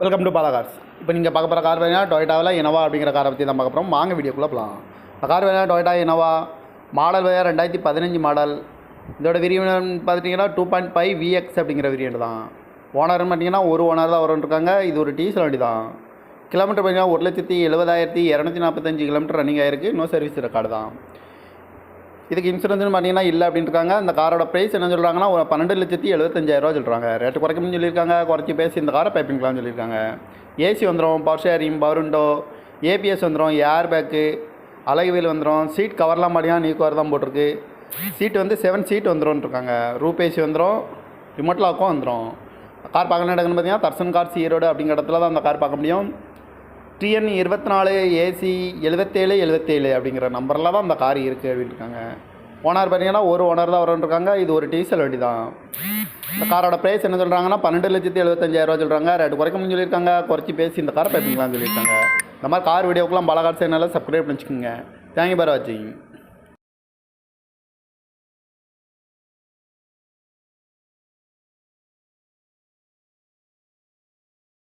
Welcome to Bala cars இப்போ நீங்கள் பார்க்க போகிற கார் வேணா டொயோட்டாவில் இனோவா அப்படிங்கிற காரை பற்றி தான் பார்க்க போகிறோம் வாங்க வீடியோக்குள்ளே போகலாம் இந்த கார் வேணா டொயோட்டா இனோவா மாடல் வேறு ரெண்டாயிரத்தி பதினஞ்சு மாடல் இதோட விரியன் பார்த்துட்டிங்கன்னா டூ பாயிண்ட் ஃபைவ் விஎக்ஸ் அப்படிங்கிற வேரியண்ட் தான். ஓனர்னு பார்த்தீங்கன்னா ஒரு ஓனர் தான் வரும்னு இருக்காங்க. இது ஒரு டீசல் வண்டி தான். கிலோமீட்டர் பார்த்தீங்கன்னா ஒரு லட்சத்தி எழுபதாயிரத்தி இரநூத்தி நாற்பத்தஞ்சு கிலோமீட்டர் ரன்னிங் ஆயிருக்கு. நோ சர்வீஸ் ரெக்கார்டு தான். இதுக்கு இன்சூரன்ஸ்னு பார்த்தீங்கன்னா இல்லை அப்படின்னு இருக்காங்க அந்த காரோட ப்ரைஸ் என்ன சொல்கிறாங்கன்னா ஒரு பன்னெண்டு லட்சத்தி எழுபத்தஞ்சாயிரரூவா சொல்கிறாங்க ரேட்டு குறைக்கணும்னு சொல்லியிருக்காங்க. குறைச்சி பேசி இந்த காரை பைப்பிங்கலாம்னு சொல்லியிருக்காங்க. ஏசி வந்துடும் power sharing power window ABS வந்துடும் ஏர் பேக்கு அழகுவேல் வந்துடும் சீட் கவர்லாம் பார்த்தீங்கன்னா நீ கவர் தான் போட்டிருக்கு. சீட் வந்து செவன் சீட் வந்துடும் இருக்காங்க ரூப் ஏசி வந்துடும் ரிமோட் லாக்கும் வந்துடும் கார் பார்க்கணும் இடங்கன்னு பார்த்தீங்கன்னா தர்சன் கார்ஸ் ஈரோடு அப்படிங்கிற இடத்துல தான் அந்த கார் பார்க்க முடியும். டிஎன் இருபத்தி நாலு ஏசி எழுபத்தேழு எழுபத்தேழு அப்படிங்கிற நம்பரில் தான் அந்த கார் இருக்குது அப்படின்ட்டுருக்காங்க ஓனர் பார்த்தீங்கன்னா ஒரு ஓனர் தான் வரன்னு இது ஒரு டீசல் வண்டி தான். இந்த காரோட ப்ரைஸ் என்ன சொல்கிறாங்கன்னா பன்னெண்டு லட்சத்தி எழுபத்தஞ்சாயிரரூவா சொல்கிறாங்க ரேட்டு குறைக்கணும்னு சொல்லியிருக்காங்க. குறைச்சி பேசி இந்த காரை பேசிக்கலாம்னு சொல்லியிருக்காங்க. இந்த மாதிரி கார் வீடியோக்கெலாம் பல கார் சேனலில் சப்ஸ்கிரைப் பண்ணிச்சுக்கோங்க. தேங்க்யூ பார் வாட்சிங்